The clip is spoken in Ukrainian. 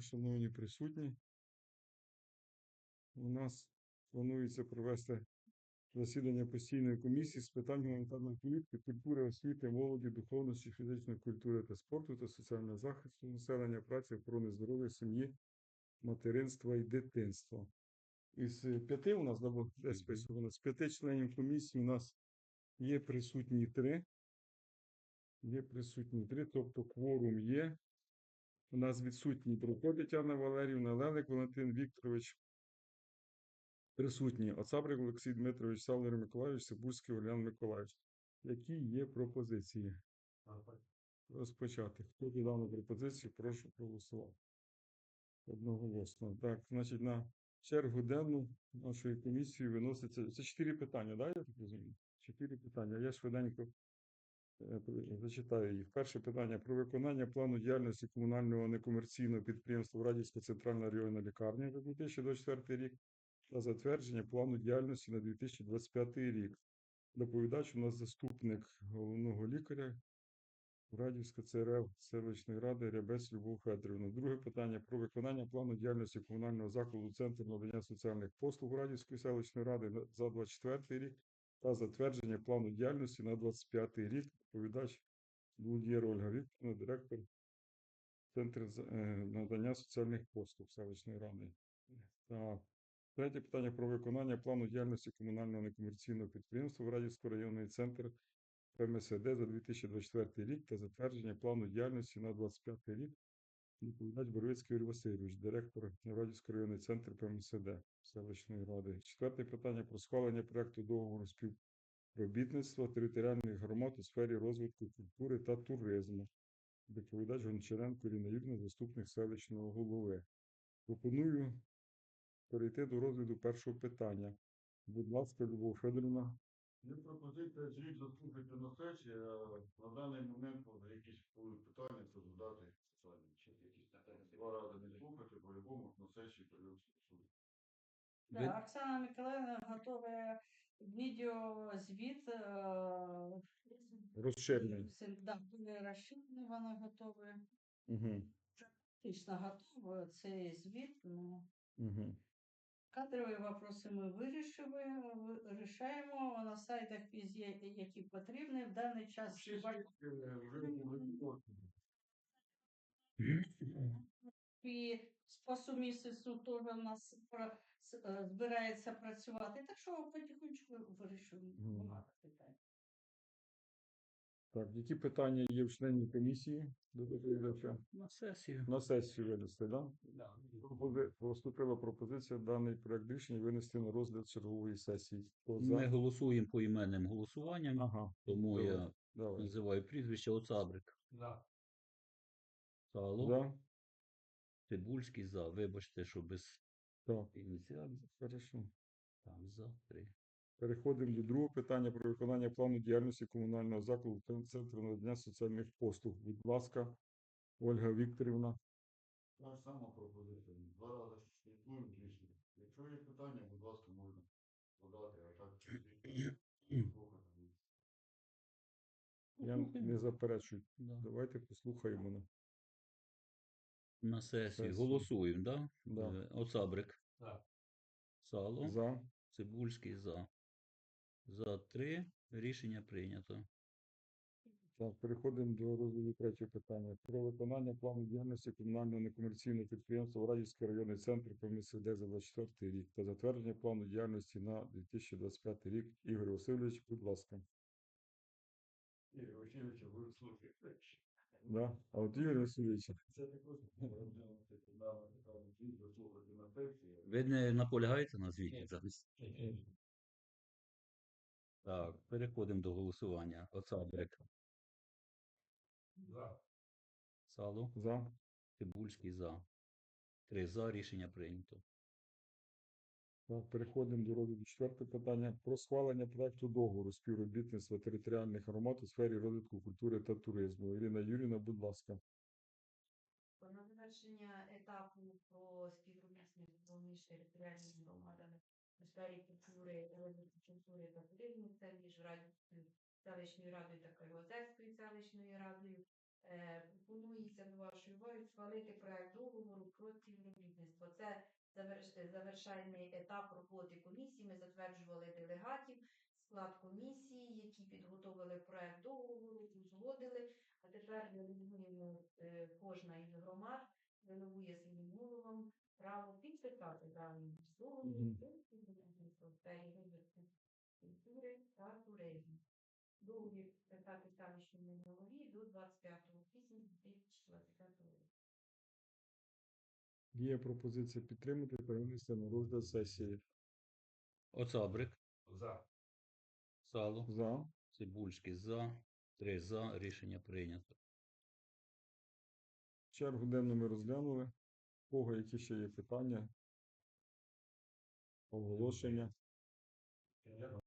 шановні присутні. У нас планується провести засідання постійної комісії з питань гуманітарної політики, культури, освіти, молоді, духовності, фізичної культури та спорту та соціального захисту населення, праці, охорони здоров'я, сім'ї, материнства і дитинства. Із е, п'яти у нас або де список у нас з п'яти членів комісії у нас є присутні три. Є присутні три, тобто кворум є. У нас відсутні Бруко Тетяна Валерівна, Лелик Валентин Вікторович. Присутні Оцабрик Олексій Дмитрович, Савлер Миколаївич, Сибульський Олян Миколаївич. Які є пропозиції? Розпочати. Хто дану пропозицію, прошу проголосувати. Одноголосно. Так, значить, на чергу денну нашої комісії виноситься. Це чотири питання, да, я так розумію? Чотири питання. Я швиденько зачитаю їх. Перше питання про виконання плану діяльності комунального некомерційного підприємства Радівська центральна районна лікарня за 2024 рік та затвердження плану діяльності на 2025 рік. Доповідач у нас заступник головного лікаря Радівська ЦРЛ селищної ради Рябець Любов Федорівна. Друге питання про виконання плану діяльності комунального закладу Центру надання соціальних послуг Радівської селищної ради за 24 рік та затвердження плану діяльності на 25 рік. Доповідач Блудєр Ольга Вікторівна, директор Центру е, надання соціальних послуг селищної ради. Так. Третє питання про виконання плану діяльності комунального некомерційного підприємства в Радівський районний центр ПМСД за 2024 рік та затвердження плану діяльності на 25 рік. Доповідач Боровицький Юрій Васильович, директор Радівський районний центр ПМСД селищної ради. Четверте питання про схвалення проекту договору співробітництва територіальних громад у сфері розвитку культури та туризму. Доповідач Гончаренко Ірина Юрівна, заступник селищного голови. Пропоную перейти до розгляду першого питання. Будь ласка, Любов Федорівна. Є пропозиція звіт заслухати на сесії, а на даний момент якісь будуть питання, то задати питання. Чи якісь питання два рази не слухати, по-любому на сесії прийдеться слухати. Да, Ви- Оксана Миколаївна готує відеозвіт. е, Розширений. син- Да, буде розширений, вона готує. Угу. Фактично готова цей звіт. Ну, Угу. кадрові вопроси ми вирішили, ви- вирішаємо на сайтах везде, які потрібні. В даний час Всі вже були і по сумісництву теж у нас е, збирається працювати. Так що потихонечку вирішуємо багато питань. Так, які питання є в членів комісії до доповідача? На сесію. На сесію винести, да? Пропози- Поступила пропозиція даний проект рішення винести на розгляд чергової сесії. Хто за? Ми голосуємо по іменним голосуванням, Ага, тому Добре. я давай. називаю прізвище Оцабрик. Сало, За? Цибульський за. Вибачте, що без Так, ініціалів. хорошо. Там за три. Переходимо до другого питання про виконання плану діяльності комунального закладу та Центру надання соціальних послуг. Будь ласка, Ольга Вікторівна. Та ж сама пропозиція. Два рази слідкуємо рішення. Якщо є питання, будь ласка, можна подати, а так слухати. Я не заперечую. Да. Давайте послухаємо. На сесію. Сесію. Голосуємо, да? Да. Е, Оцабрик. Так. Сало. За. Цибульський за. За три. Рішення прийнято. Так, переходимо до розгляду третього питання. Про виконання плану діяльності комунального некомерційного підприємства Радівський районний центр ПМСД за 24 рік та затвердження плану діяльності на 2025 рік. Ігор Васильович, будь ласка. Ігор Васильович, ви слухаєте. Да? А от Ігор Васильович. Ви не наполягаєте на звіті зараз? Так, переходимо до голосування. Оцабрик. За. Сало. за. Цибульський за. Три за. Рішення прийнято. Переходимо до розгляду четвертого питання про схвалення проекту договору співробітництва територіальних громад у сфері розвитку культури та туризму. Ірина Юріна, будь ласка. На завершення етапу про співробітництво між територіальними громадами у сфері культури, розвитку культури та туризму, це між Радівською селищною радою та Кривозерською селищною радою. Е, Пропонується до вашої уваги схвалити проект договору про співробітництво. Це завершальний етап роботи комісії. Ми затверджували делегатів, склад комісії, які підготовили проект договору, узгодили. А тепер делегуємо е, кожна із громад, делегує своїм головам право підписати в сфері виборців культури та туризму. Договір писати селищному голові до 25 квітня 2025 року. Є пропозиція підтримати та винести на розгляд сесії. Оцабрик, За. Сало, За. Цибульський за. Три за. Рішення прийнято. Чергу денну ми розглянули. У Кого які ще є питання? Оголошення?